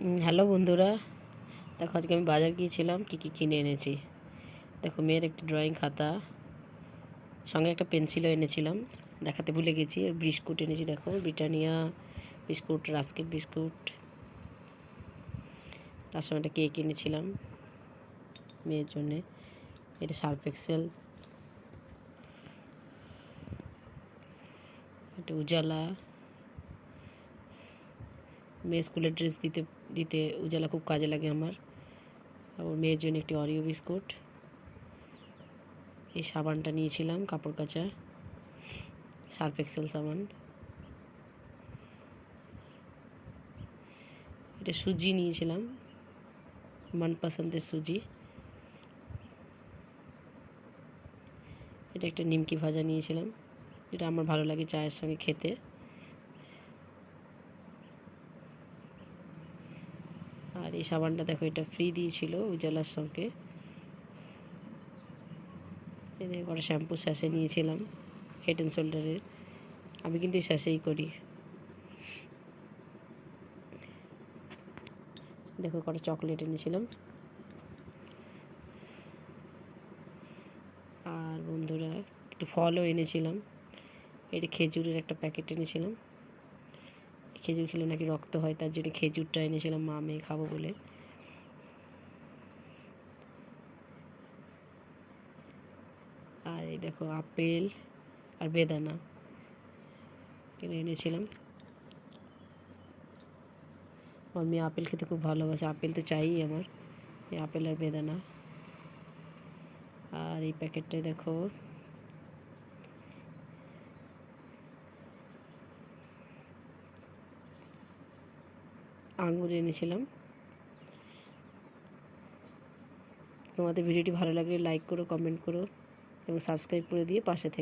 Hello বন্ধুরা। দেখো, আজকে আমি বাজার গিয়েছিলাম, কী কী কিনে এনেছি। দেখো, মেয়ের একটি ড্রয়িং খাতা, সঙ্গে একটা পেন্সিলও এনেছিলাম, দেখাতে ভুলে গেছি। আর বিস্কুট এনেছি, দেখো, ব্রিটানিয়া বিস্কুট রাস্কেট বিস্কুট। তার সঙ্গে একটা কেক এনেছিলাম, মেয়ের জন্যে। এটা সার্ফ এক্সেল একটা উজালা। মেয়ে ড্রেস দিতে দিতে উজালা খুব কাজে লাগে আমার। আর মেয়ের জন্য একটি অরিও বিস্কুট। এই সাবানটা নিয়েছিলাম, কাপড় কাচা। সার্ফ এক্সেল সাবান। এটা সুজি নিয়েছিলাম, মনপসন্দের সুজি। এটা একটা নিমকি ভাজা নিয়েছিলাম। এটা আমার ভালো লাগে চায়ের সঙ্গে খেতে। আর এই সাবানটা দেখো, এটা ফ্রি দিয়েছিল উজালার সঙ্গে। এদের শ্যাম্পু স্যাশে নিয়েছিলাম হেড অ্যান্ড শোল্ডারের আমি কিন্তু স্যাশেই করি। দেখো কটা চকলেট এনেছিলাম। আর বন্ধুরা, একটু ফলও এনেছিলাম। এটা খেজুরের একটা প্যাকেট এনেছিলাম। খেজুর খেলে নাকি রক্ত হয়, তার জন্য খেজুরটা এনেছিলাম মা মেয়ে খাব বলে। আর এই দেখো আপেল আর বেদানা কিনে এনেছিলাম। আমার আপেল খেতে খুব ভালোবাসে, আপেল তো চাইই আমার, এই আপেল আর বেদানা। আর এই প্যাকেটটায় দেখো আঙুর এনেছিলাম। তোমাদের ভিডিওটি ভালো লাগলে লাইক করো কমেন্ট করো, এবং সাবস্ক্রাইব করে দিয়ে পাশে থেকে